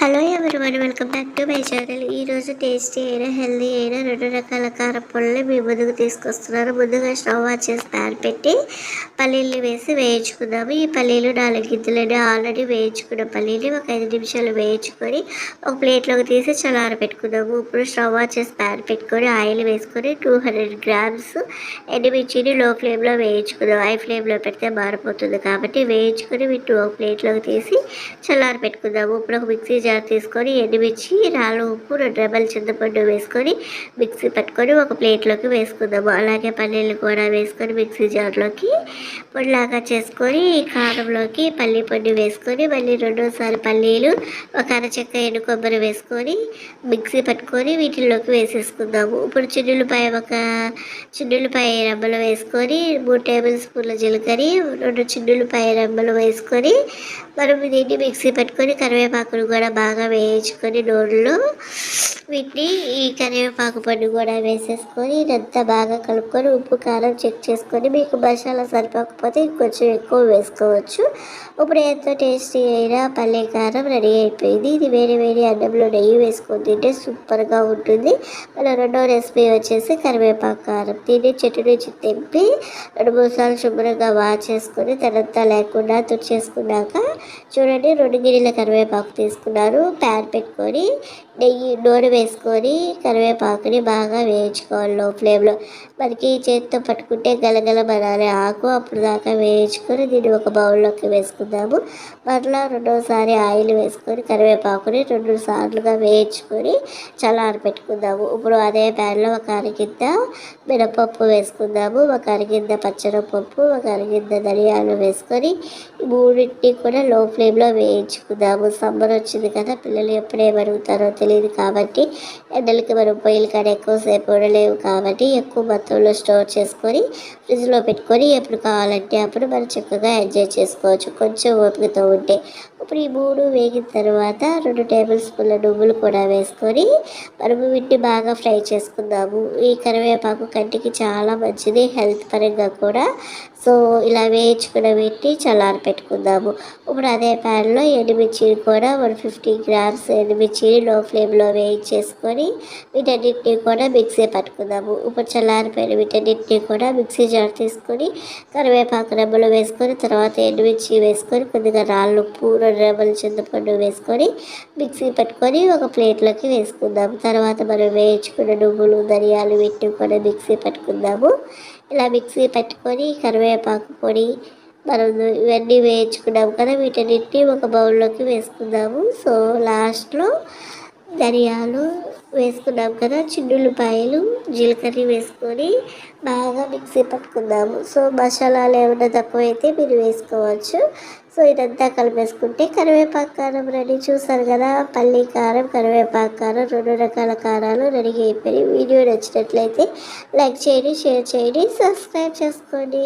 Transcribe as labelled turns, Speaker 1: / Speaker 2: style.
Speaker 1: Hello everyone welcome back to my channel. ఈరోజు tasty అయిన healthy అయిన రెండు రకాల కారపొడిని మీ ముందుకు తీసుకొస్తున్నారు. ముందుగా స్టవ్ ఆన్ చేసి ప్యాన్ పెట్టి పల్లీలు వేసి వేయించుకుందాము. ఈ పల్లీలు నాలుగు గిద్దలని ఆల్రెడీ వేయించుకున్న పల్లీలు ఒక ఐదు నిమిషాలు వేయించుకొని ఒక ప్లేట్లోకి తీసి చలార పెట్టుకుందాము. ఇప్పుడు స్టవ్ ఆన్ చేసి ప్యాన్ పెట్టుకొని ఆయిల్ వేసుకొని టూ హండ్రెడ్ గ్రామ్స్ ఎండుమిర్చిని లో ఫ్లేమ్లో వేయించుకుందాం హై ఫ్లేమ్లో పెడితే మారిపోతుంది కాబట్టి వేయించుకొని వీటి ఒక ప్లేట్లోకి తీసి చల్లార పెట్టుకుందాము. ఇప్పుడు ఒక మిక్సీ జార్ తీసుకొని ఎండుమిర్చి రాళ్ళు ఉప్పు రెండు రెబ్బల చింతపండు వేసుకొని మిక్సీ పెట్టుకొని ఒక ప్లేట్లోకి వేసుకుందాము. అలాగే పల్లీలు కూడా వేసుకొని మిక్సీ జార్లోకి పొడిలాగా చేసుకొని కారంలోకి పల్లీ పొడి వేసుకొని మళ్ళీ రెండోసారి పల్లీలు ఒక అరచెక్క ఎండు కొబ్బరి వేసుకొని మిక్సీ పట్టుకొని వీటిల్లోకి వేసేసుకుందాము. ఇప్పుడు చిన్నులపాయ ఒక చిన్నులపాయ రెమ్మలు వేసుకొని మూడు టేబుల్ స్పూన్ల జీలకర్ర రెండు చిన్నులపాయ రెమ్మలు వేసుకొని మనం దీన్ని మిక్సీ పెట్టుకొని కరివేపాకును కూడా బాగా వేయించుకొని నూనెలో వీటిని ఈ కరివేపాకు పండు కూడా వేసేసుకొని ఇదంతా బాగా కలుపుకొని ఉప్పు కారం చెక్ చేసుకొని మీకు మసాలా సరిపోకపోతే ఇంకొంచెం ఎక్కువ వేసుకోవచ్చు. ఇప్పుడు ఎంతో టేస్టీ అయినా పల్లె కారం రెడీ అయిపోయింది. ఇది వేరే వేరే అన్నంలో నెయ్యి వేసుకొని తింటే సూపర్గా ఉంటుంది. మన రెండో రెసిపీ వచ్చేసి కరివేపాకు కారం. దీన్ని చెట్టు నుంచి తెంపి రెండు మూడు సార్లు శుభ్రంగా వాష్ చేసుకొని తనంతా లేకుండా తుడిచేసుకున్నాక చూడండి రెండు గిన్నెల కరివేపాకు తీసుకున్నాను. తీసుకున్నారు ప్యాన్ పెట్టుకొని నెయ్యి నూనె వేసుకొని కరివేపాకుని బాగా వేయించుకోవాలి లో ఫ్లేమ్లో. మనకి చేతితో పట్టుకుంటే గలగలమనాలి ఆకు అప్పుడు దాకా వేయించుకొని దీన్ని ఒక బౌల్లోకి వేసుకుందాము. మరలా రెండోసారి ఆయిల్ వేసుకొని కరివేపాకుని రెండు సార్లుగా వేయించుకొని చల్లారి పెట్టుకుందాము. ఇప్పుడు అదే ప్యాన్లో ఒక అరగిద్ద మినపప్పు వేసుకుందాము. ఒక అరగిద్ద పచ్చనపప్పు ఒక అరగిద్ద ధనియాలు వేసుకొని మూడింటిని కూడా లో ఫ్లేమ్లో వేయించుకుందాము. సమ్మర్ వచ్చింది కదా పిల్లలు ఎప్పుడే మరుగుతారో తెలియదు కాబట్టి ఎండలకి మనం పొయ్యిలు కాడ ఎక్కువసేపు ఉండలేవు కాబట్టి ఎక్కువ మొత్తంలో స్టోర్ చేసుకొని ఫ్రిడ్జ్లో పెట్టుకొని ఎప్పుడు కావాలంటే అప్పుడు మనం చక్కగా ఎంజాయ్ చేసుకోవచ్చు. కొంచెం ఓపికతో ఉంటే. ఇప్పుడు ఈ మూడు వేగిన తర్వాత రెండు టేబుల్ స్పూన్ల నువ్వులు కూడా వేసుకొని మనము వీటిని బాగా ఫ్రై చేసుకుందాము. ఈ కరివేపాకు కంటికి చాలా మంచిది హెల్త్ పరంగా కూడా. సో ఇలా వేయించుకున్న వీటిని చల్లారి పెట్టుకుందాము ఇప్పుడు అదే ప్యాన్లో ఎండుమిర్చిని కూడా వన్ ఫిఫ్టీ గ్రామ్స్ మిర్చిని లో ఫ్లేమ్లో వేయించేసుకొని వీటన్నిటిని కూడా మిక్సీ పట్టుకుందాము. ఇప్పుడు చల్లారిపోయిన వీటన్నిటిని కూడా మిక్సీ జార్ తీసుకొని కరివేపాకు రెమ్మలు వేసుకొని తర్వాత ఎండుమిర్చి వేసుకొని కొద్దిగా రాళ్ళు ఉప్పు రెండు రెమ్మలు చింతపండు వేసుకొని మిక్సీ పట్టుకొని ఒక ప్లేట్లోకి వేసుకుందాము. తర్వాత మనం వేయించుకున్న నువ్వులు ధనియాలు వీటిని కూడా మిక్సీ పట్టుకుందాము. ఇలా మిక్సీ పెట్టుకొని కరివేపాకు పొడి మనం ఇవన్నీ వేయించుకున్నాము కదా వీటన్నిటిని ఒక బౌల్లోకి వేసుకుందాము. సో లాస్ట్లో ధనియాలు వేసుకున్నాం కదా చిన్నులపాయలు జీలకర్ర వేసుకొని బాగా మిక్సీ పట్టుకుందాము. సో మసాలాలు ఏమైనా తక్కువైతే మీరు వేసుకోవచ్చు. సో ఇదంతా కలిపేసుకుంటే కరివేపాకు కారం రెడీ. చూసారు కదా పల్లి కారం కరివేపాకు కారం రెండు రకాల కారాలు రెడీ అయిపోయి వీడియో నచ్చినట్లయితే లైక్ చేయండి షేర్ చేయండి సబ్స్క్రైబ్ చేసుకోండి.